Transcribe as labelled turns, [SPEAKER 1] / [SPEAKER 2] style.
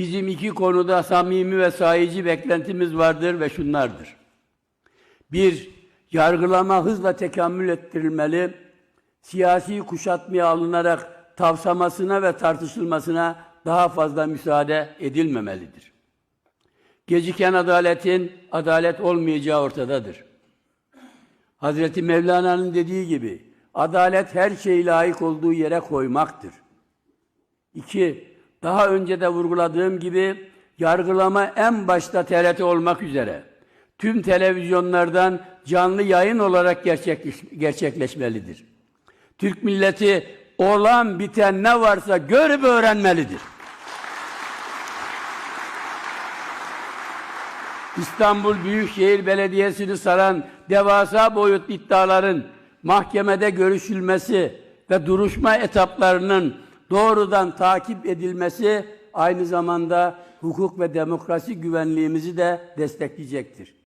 [SPEAKER 1] Bizim iki konuda samimi ve sahici beklentimiz vardır ve şunlardır. Bir, yargılama hızla tekamül ettirilmeli, siyasi kuşatmaya alınarak tavsamasına ve tartışılmasına daha fazla müsaade edilmemelidir. Geciken adaletin adalet olmayacağı ortadadır. Hazreti Mevlana'nın dediği gibi adalet her şeyi layık olduğu yere koymaktır. İki, daha önce de vurguladığım gibi yargılama en başta TRT olmak üzere tüm televizyonlardan canlı yayın olarak gerçekleş, gerçekleşmelidir. Türk milleti olan biten ne varsa görüp öğrenmelidir. İstanbul Büyükşehir Belediyesi'ni saran devasa boyutlu iddiaların mahkemede görüşülmesi ve duruşma etaplarının doğrudan takip edilmesi aynı zamanda hukuk ve demokrasi güvenliğimizi de destekleyecektir.